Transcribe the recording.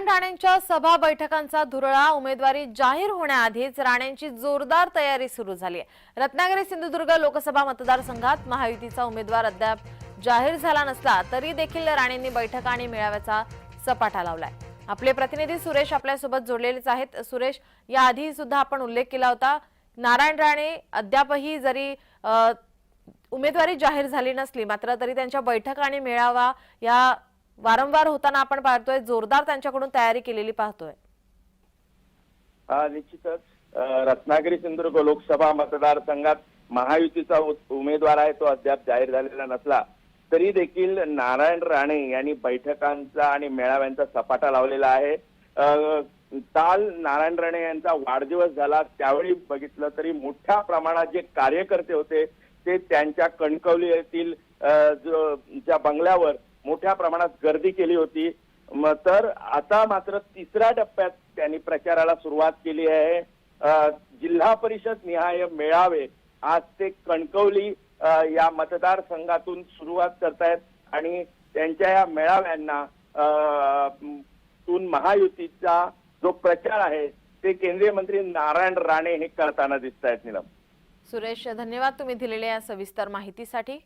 नारायण राणेंच्या सभा बैठकांचा धुरळा उमेदवारी जाहीर होण्याआधीच राणेंची जोरदार तयारी सुरू झाली आहे रत्नागिरी सिंधुदुर्ग लोकसभा मतदारसंघात महायुतीचा उमेदवार अद्याप जाहीर झाला नसला तरी देखील राणेंनी बैठक आणि मेळाव्याचा सपाटा लावलाय. आपले प्रतिनिधी सुरेश आपल्यासोबत जोडलेलेच आहेत. सुरेश याआधी सुद्धा आपण उल्लेख केला होता नारायण राणे अद्यापही जरी उमेदवारी जाहीर झाली नसली मात्र तरी त्यांच्या बैठक आणि मेळावा या वारंवार होताना आपण पाहतोय जोरदार त्यांच्याकडून तयारी केलेली पाहतोय. हा निश्चितच. रत्नागिरी सिंधुदुर्ग लोकसभा मतदारसंघात महायुतीचा उमेदवार आहे तो अद्याप जाहीर झालेला नसला. तरी देखील नारायण राणे यांनी बैठकांचा आणि मेळाव्यांचा सपाटा लावलेला आहे. काल नारायण राणे यांचा वाढदिवस झाला. त्यावेळी बघितलं तरी मोठ्या प्रमाणात जे कार्यकर्ते होते ते त्यांच्या कणकवली येथील ज्या बंगल्यावर मोठ्या प्रमाणात गर्दी केली होती. तर आता मात्र तिसऱ्या टप्प्यात त्यांनी प्रचाराला सुरुवात केली आहे. जिल्हा परिषद निहाय मेळावे. आज ते कणकवली या मतदारसंघातून सुरुवात करतायत आणि त्यांच्या या मेळाव्यांना तून महायुतीचा जो प्रचार आहे ते केंद्रीय मंत्री नारायण राणे हे करताना दिसत आहेत निलम. सुरेश धन्यवाद तुम्ही दिलेल्या या सविस्तर माहितीसाठी.